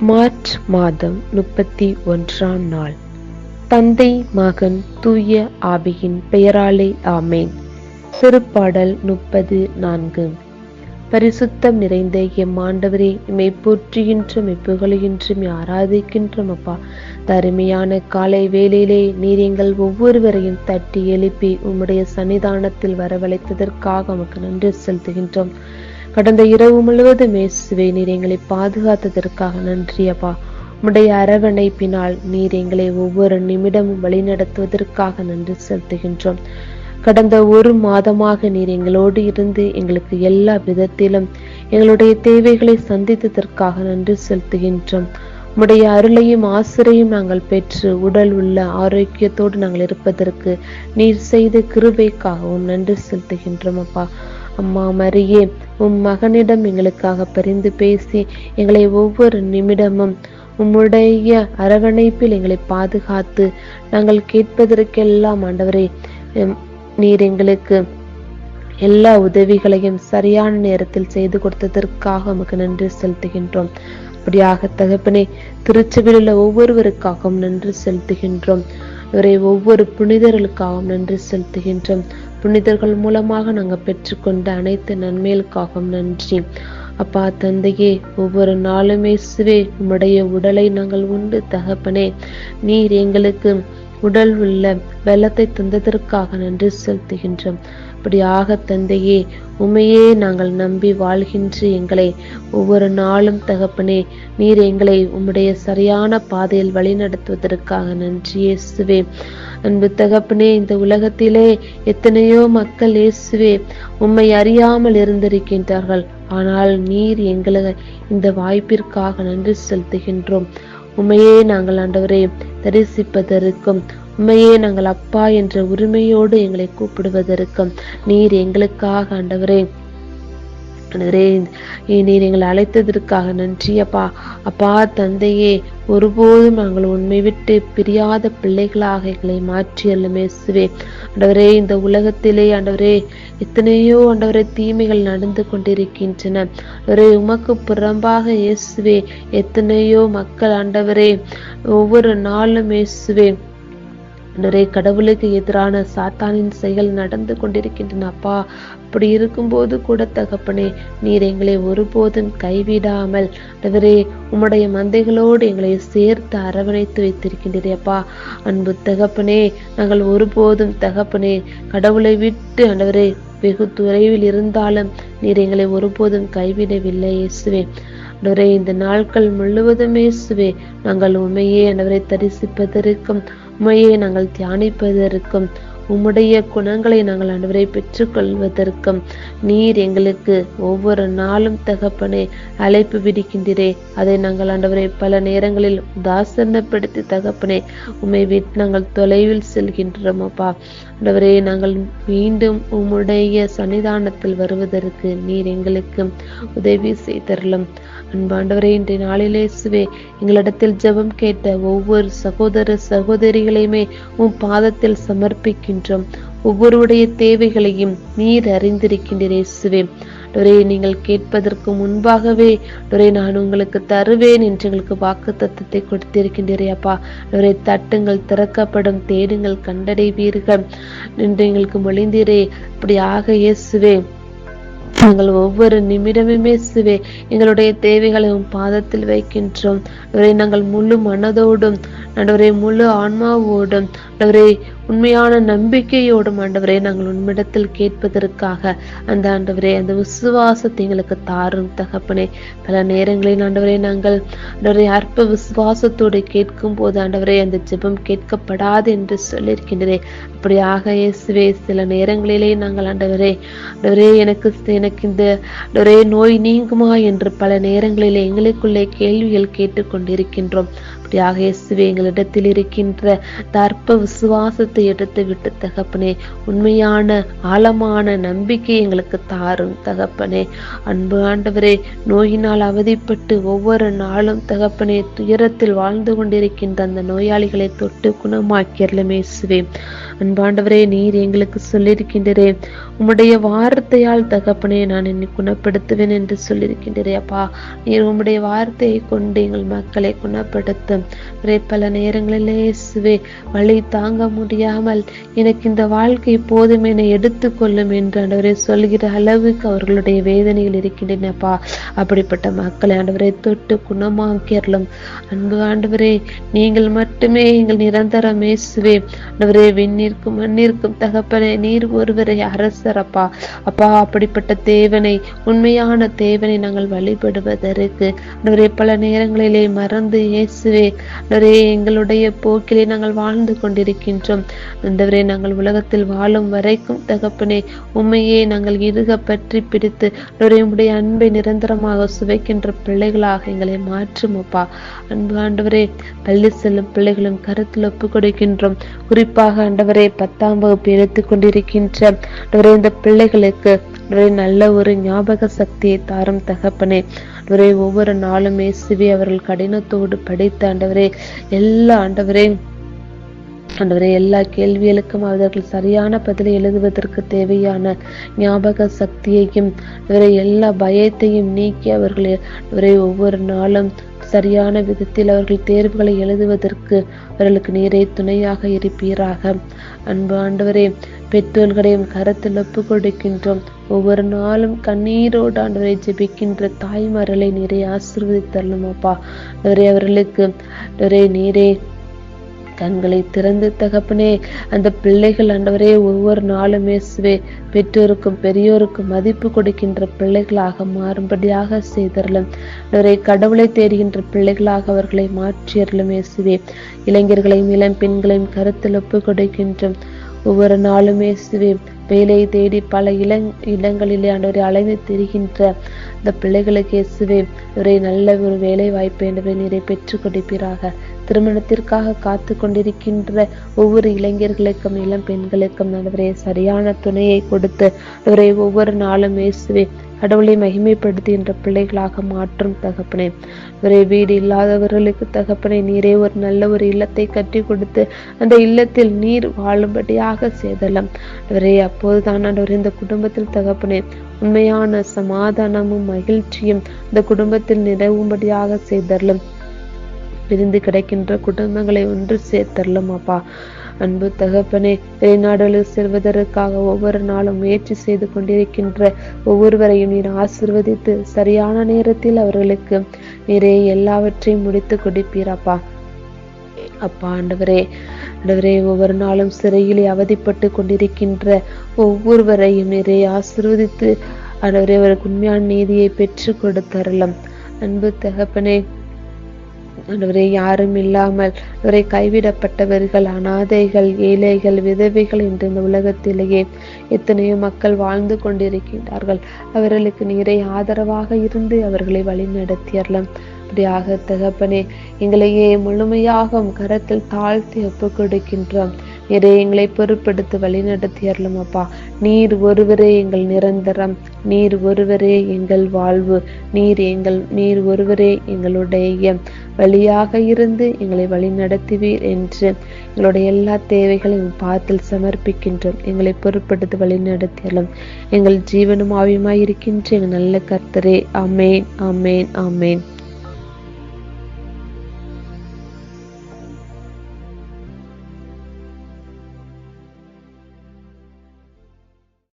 March மாதம் முப்பத்தி ஒன்றாம் நாள். தந்தை மகன் தூய ஆவியின் பெயராலே ஆமேன். சிறுபாடல் முப்பது நான்கு. பரிசுத்தம் நிறைந்த எம் ஆண்டவரே இமை போற்றுகின்ற இப்புகழுகின்றோம் ஆராதிக்கின்றோம் அப்பா. தருமையான காலை வேளையிலே நீர் எங்கள் ஒவ்வொருவரையும் தட்டி எழுப்பி உம்முடைய சன்னிதானத்தில் வரவழைத்ததற்காக உமக்கு நன்றி செலுத்துகின்றோம். கடந்த இரவு முழுவதும் இயேசுவே நீர் எங்களை பாதுகாத்ததற்காக நன்றி அப்பா. உம்முடைய அரவணைப்பினால் நீர் எங்களை ஒவ்வொரு நிமிடமும் வழிநடத்துவதற்காக நன்றி செலுத்துகின்றோம். கடந்த ஒரு மாதமாக நீர் எங்களோடு இருந்து எங்களுக்கு எல்லா விதத்திலும் எங்களுடைய தேவைகளை சந்தித்ததற்காக நன்றி செலுத்துகின்றோம். உம்முடைய அருளையும் ஆசிரையும் நாங்கள் பெற்று உடல் உள்ள ஆரோக்கியத்தோடு நாங்கள் இருப்பதற்கு நீர் செய்த கிருபைக்காகவும் நன்றி செலுத்துகின்றோம் அப்பா. அம்மா மரியே உம் மகனிடம் எங்களுக்காக பரிந்து பேசி எங்களை ஒவ்வொரு நிமிடமும் உம்முடைய அரவணைப்பில் எங்களை பாதுகாத்து நாங்கள் கேட்பதற்கெல்லாம் ஆண்டவரே நீர் எங்களுக்கு எல்லா உதவிகளையும் சரியான நேரத்தில் செய்து கொடுத்ததற்காக உமக்கு நன்றி செலுத்துகின்றோம். அப்படியாக தகப்பனே திருச்சபையில் உள்ள ஒவ்வொருவருக்காகவும் நன்றி செலுத்துகின்றோம். இவரை ஒவ்வொரு புனிதர்களுக்காகவும் நன்றி செலுத்துகின்றோம். புனிதர்கள் மூலமாக நாங்கள் பெற்றுக்கொண்ட அனைத்து நன்மைகளுக்காகவும் நன்றி. அப்பா தந்தையே ஒவ்வொரு நாளுமே சிவே உம்முடைய உடலை நாங்கள் உண்டு தகப்பனே. நீர் எங்களுக்கு உடல் உள்ள வெள்ளத்தை தந்ததற்காக நன்றி செலுத்துகின்றோம். அப்படியாக தந்தையே உமையே நாங்கள் நம்பி வாழ்கின்ற எங்களை ஒவ்வொரு நாளும் தகப்பனே நீர் எங்களை உம்முடைய சரியான பாதையில் வழிநடத்துவதற்காக நன்றி இயேசுவே. அன்பு தகப்பனே இந்த உலகத்திலே எத்தனையோ மக்கள் இயேசுவே உம்மை அறியாமல் இருந்திருக்கின்றார்கள். ஆனால் நீர் எங்களை இந்த வாய்ப்பிற்காக நன்றி செலுத்துகின்றோம். உண்மையே நாங்கள் ஆண்டவரே தரிசிப்பதற்கும் உண்மையே நாங்கள் அப்பா என்ற உரிமையோடு எங்களை கூப்பிடுவதற்கும். நீர் எங்களுக்காக ஆண்டவரே. ஆண்டவரே நீர் எங்களை அழைத்ததற்காக நன்றி அப்பா அப்பா தந்தையே ஒருபோதும் நாங்கள் உண்மை விட்டு பிரியாத பிள்ளைகளாக எங்களை மாற்றி அல்லமேசுவே ஆண்டவரே இந்த உலகத்திலே ஆண்டவரே எத்தனையோ ஆண்டவரே தீமைகள் நடந்து கொண்டிருக்கின்றன. ஆண்டவரே உமக்கு புறம்பாக இயேசுவே எத்தனையோ மக்கள் ஆண்டவரே ஒவ்வொரு நாளும் இயேசுவே ஆண்டவரே கடவுளுக்கு எதிரான சாத்தானின் செயல் நடந்து கொண்டிருக்கின்றன அப்பா. அப்படி இருக்கும்போது கூட தகப்பனே நீர் எங்களை ஒருபோதும் கைவிடாமல் ஆண்டவரே உம்முடைய மந்தைகளோடு எங்களை சேர்த்து அரவணைத்து வைத்திருக்கின்றே அப்பா. அன்பு தகப்பனே நாங்கள் ஒருபோதும் தகப்பனே கடவுளை விட்டு ஆண்டவரே வெகு தொலைவில் இருந்தாலும் நீர் எங்களை ஒருபோதும் கைவிடவில்லை இயேசுவே. ஆண்டவரே இந்த நாட்கள் முழுவதுமே சுவே நாங்கள் உண்மையே ஆண்டவரை தரிசிப்பதற்கும் உண்மையை நாங்கள் தியானிப்பதற்கும் உம்முடைய குணங்களை நாங்கள் ஆண்டவரை பெற்றுக்கொள்வதற்கும் நீர் எங்களுக்கு ஒவ்வொரு நாளும் தகப்பனை அழைப்பு விடுக்கின்றே அதை நாங்கள் ஆண்டவரை பல நேரங்களில் உதாசனப்படுத்தி தகப்பனே உம்மை விட்டு நாங்கள் தொலைவில் செல்கின்றோம் அப்பா. ஆண்டவரே நாங்கள் மீண்டும் உம்முடைய சன்னிதானத்தில் வருவதற்கு நீர் எங்களுக்கு உதவி செய்தரலும் அன்பாண்டவரே இன்றைய நாளிலே சுவே எங்களிடத்தில் ஜெபம் கேட்ட ஒவ்வொரு சகோதர சகோதரிகளையுமே உன் பாதத்தில் சமர்ப்பிக்கின்ற என்றும் ஒவ்வொருடைய தேவைகளையும் நீர் அறிந்திருக்கின்றே சுவே டொரே நீங்கள் கேட்பதற்கு முன்பாகவே டொரே நான் உங்களுக்கு தருவேன் என்று எங்களுக்கு வாக்கு தத்துவத்தை கொடுத்திருக்கின்றே அப்பா. டொரே தட்டுங்கள் திறக்கப்படும் தேடுங்கள் கண்டடைவீர்கள் என்று எங்களுக்கு மொழிந்தீரே. அப்படியாக இயேசுவே நாங்கள் ஒவ்வொரு நிமிடமுமே சிவே எங்களுடைய தேவைகளை உன் பாதத்தில் வைக்கின்றோம். நாங்கள் முழு மனதோடும் நடுவரை முழு ஆன்மாவோடும் நடுவரை உண்மையான நம்பிக்கையோடும் ஆண்டவரே நாங்கள் உண்மிடத்தில் கேட்பதற்காக அந்த ஆண்டவரே அந்த விசுவாசத்தை எங்களுக்கு தாரும் தகப்பனே. பல நேரங்களில் ஆண்டவரே நாங்கள் ஆண்டவரை அற்ப விசுவாசத்தோடு கேட்கும் போது ஆண்டவரே அந்த ஜெபம் கேட்கப்படாது என்று சொல்லியிருக்கின்றதே அப்படியாக இயேசுவே சில நேரங்களிலே நாங்கள் ஆண்டவரே ஆண்டவரே எனக்கு எனக்கு இந்த ஆண்டவரே நோய் நீங்குமா என்று பல நேரங்களிலே எங்களுக்குள்ளே கேள்விகள் கேட்டுக்கொண்டிருக்கின்றோம். அப்படியாக இயேசுவே எங்களிடத்தில் இருக்கின்ற தர்ப்ப விசுவாசத்தை எடுத்து விட்டு தகப்பனே உண்மையான ஆழமான நம்பிக்கை எங்களுக்கு தாரும் தகப்பனே. அன்பு ஆண்டவரே நோயினால் அவதிப்பட்டு ஒவ்வொரு நாளும் தகப்பனே துயரத்தில் வாழ்ந்து கொண்டிருக்கின்ற அந்த நோயாளிகளை தொட்டு குணமாக்கியர்லமே இயேசுவே. அன்பாண்டவரே நீர் எங்களுக்கு சொல்லியிருக்கின்றே உம்முடைய வார்த்தையால் தகப்பனே நான் என்னை குணப்படுத்துவேன் என்று சொல்லியிருக்கின்றே அப்பா. நீர் உம்முடைய வார்த்தையை கொண்டு எங்கள் மக்களை குணப்படுத்த பல நேரங்களிலே இயேசுவே வழி தாங்க முடியாமல் எனக்கு இந்த வாழ்க்கை போதும் என எடுத்துக்கொள்ளும் என்று ஆண்டவரை சொல்கிற அளவுக்கு அவர்களுடைய வேதனைகள் இருக்கின்றனப்பா. அப்படிப்பட்ட மக்களை ஆண்டவரை தொட்டு குணமாக்கியர்களும் அன்பு ஆண்டவரே நீங்கள் மட்டுமே எங்கள் நிரந்தரம் இயேசுவே. ஆண்டவரே விண்ணிற்கும் மண்ணிற்கும் தகப்பனே நீர் ஒருவரை அரசரப்பா. அப்பா அப்படிப்பட்ட தேவனை உண்மையான தேவனை நாங்கள் வழிபடுவதற்கு. ஆண்டவரே பல நேரங்களிலே மறந்து இயேசுவே ஆண்டவரே எங்களுடைய போக்கிலே நாங்கள் வாழ்ந்து கொண்டிருக்கின்றோம். ஆண்டவரே நாங்கள் உலகத்தில் வாழும் வரைக்கும் தகப்பனே உண்மையே நாங்கள் இருக பற்றி பிடித்து உடைய அன்பை நிரந்தரமாக சுவைக்கின்ற பிள்ளைகளாக எங்களை மாற்றும் அப்பா. அன்பு ஆண்டவரே பள்ளி செல்லும் பிள்ளைகளும் கருத்தில் ஒப்பு கொடுக்கின்றோம். குறிப்பாக ஆண்டவரே பத்தாம் வகுப்பு எடுத்துக் கொண்டிருக்கின்ற இந்த பிள்ளைகளுக்கு நல்ல ஒரு ஞாபக சக்தியை தாரும் தகப்பனே. ஆண்டவரே ஒவ்வொரு நாளும் இயேசுவே அவர்கள் கடினத்தோடு படித்த ஆண்டவரே எல்லா ஆண்டவரே ஆண்டவரே எல்லா கேள்விகளுக்கும் அவர்கள் சரியான பதிலை எழுதுவதற்கு தேவையான ஞாபக சக்தியையும் இவரை எல்லா பயத்தையும் நீக்கி அவர்கள் இவரை ஒவ்வொரு நாளும் சரியான விதத்தில் அவர்கள் தேர்வுகளை எழுதுவதற்கு அவர்களுக்கு நீரே துணையாக இருப்பீராக. அன்பு ஆண்டவரே பெற்றோர்களையும் கருத்தில் ஒப்பு கொடுக்கின்றோம். ஒவ்வொரு நாளும் கண்ணீரோடு ஆண்டவரை ஜெபிக்கின்ற தாய்மார்களை நிறைய ஆசீர்வதித்தரணும் அப்பா. அவர்களுக்கு நிறைய நீரே கண்களை திறந்து தகப்பனே அந்த பிள்ளைகள் ஆண்டவரே ஒவ்வொரு நாளும் இயேசுவே பெற்றோருக்கும் பெரியோருக்கும் மதிப்பு கொடுக்கின்ற பிள்ளைகளாக மாறும்படியாக செய்தரலும். அவரை கடவுளை தேடுகின்ற பிள்ளைகளாக அவர்களை மாற்றியறலும் இயேசுவே. இளைஞர்களையும் இளம் பெண்களையும் கருத்தில் ஒப்பு கொடுக்கின்றோம். ஒவ்வொரு நாளுமே வேலையை தேடி பல இளங் இடங்களிலே ஆண்டவரை அலைந்து திரிகின்ற இந்த பிள்ளைகளுக்கு இயேசுவே ஒரே நல்ல ஒரு வேலை வாய்ப்பு என்பதை நீரை பெற்றுக் கொடுப்பீராக. திருமணத்திற்காக காத்து கொண்டிருக்கின்ற ஒவ்வொரு இளைஞர்களுக்கும் இளம் பெண்களுக்கும் ஆண்டவரே சரியான துணையை கொடுத்து அவரை ஒவ்வொரு நாளும் இயேசுவே கடவுளை மகிமைப்படுத்துகின்ற பிள்ளைகளாக மாற்றும் தகப்பனே. ஒரே வீடு இல்லாதவர்களுக்கு தகப்பனை நீரே ஒரு நல்ல ஒரு இல்லத்தை கட்டி கொடுத்து அந்த இல்லத்தில் நீர் வாழும்படியாக செய்தலாம். அவரே அப்போதுதான் ஆண்டவர் இந்த குடும்பத்தில் தகப்பனே உண்மையான சமாதானமும் மகிழ்ச்சியும் இந்த குடும்பத்தில் நிறவும்படியாக செய்தரலும். பிரிந்து கிடைக்கின்ற குடும்பங்களை ஒன்று சேர்த்தரலும் அப்பா. அன்பு தகப்பனே வெளிநாடுகளில் செல்வதற்காக ஒவ்வொரு நாளும் முயற்சி செய்து கொண்டிருக்கின்ற ஒவ்வொருவரையும் நீர் ஆசிர்வதித்து சரியான நேரத்தில் அவர்களுக்கு நீரே எல்லாவற்றையும் முடித்து கொடுப்பீரப்பா அப்பா. ஆண்டவரே ஆண்டவரே ஒவ்வொரு நாளும் சிறையிலே அவதிப்பட்டு கொண்டிருக்கின்ற ஒவ்வொருவரையும் நிறைய ஆசிர்வதித்து ஆண்டவரே அவருக்கு உண்மையான நீதியை பெற்று கொடுத்தரலாம். அன்பு தகப்பனே ஆண்டவரே யாரும் இல்லாமல் அவரை கைவிடப்பட்டவர்கள் அனாதைகள் ஏழைகள் விதவைகள் என்று இந்த உலகத்திலேயே எத்தனையோ மக்கள் வாழ்ந்து கொண்டிருக்கின்றார்கள். அவர்களுக்கு நீரை ஆதரவாக இருந்து அவர்களை வழிநடத்தியறலாம் அப்படியாக தகப்பனே எங்களையே முழுமையாக கரத்தில் தாழ்த்தி ஒப்பு கொடுக்கின்றோம். நீரே எங்களை பொறுப்படுத்தி வழிநடத்தியறலும் அப்பா. நீர் ஒருவரே எங்கள் நிரந்தரம். நீர் ஒருவரே எங்கள் வாழ்வு. நீர் எங்கள் நீர் ஒருவரே எங்களுடைய வழியாக இருந்து எங்களை வழி நடத்துவீர் என்று எங்களுடைய எல்லா தேவைகளையும் பாத்தில் சமர்ப்பிக்கின்றோம். எங்களை பொறுப்படுத்தி வழி நடத்தியலும் எங்கள் ஜீவனும் ஆவியுமாய் இருக்கின்ற எங்கள் நல்ல கர்த்தரே. அமேன் அமேன் அமேன்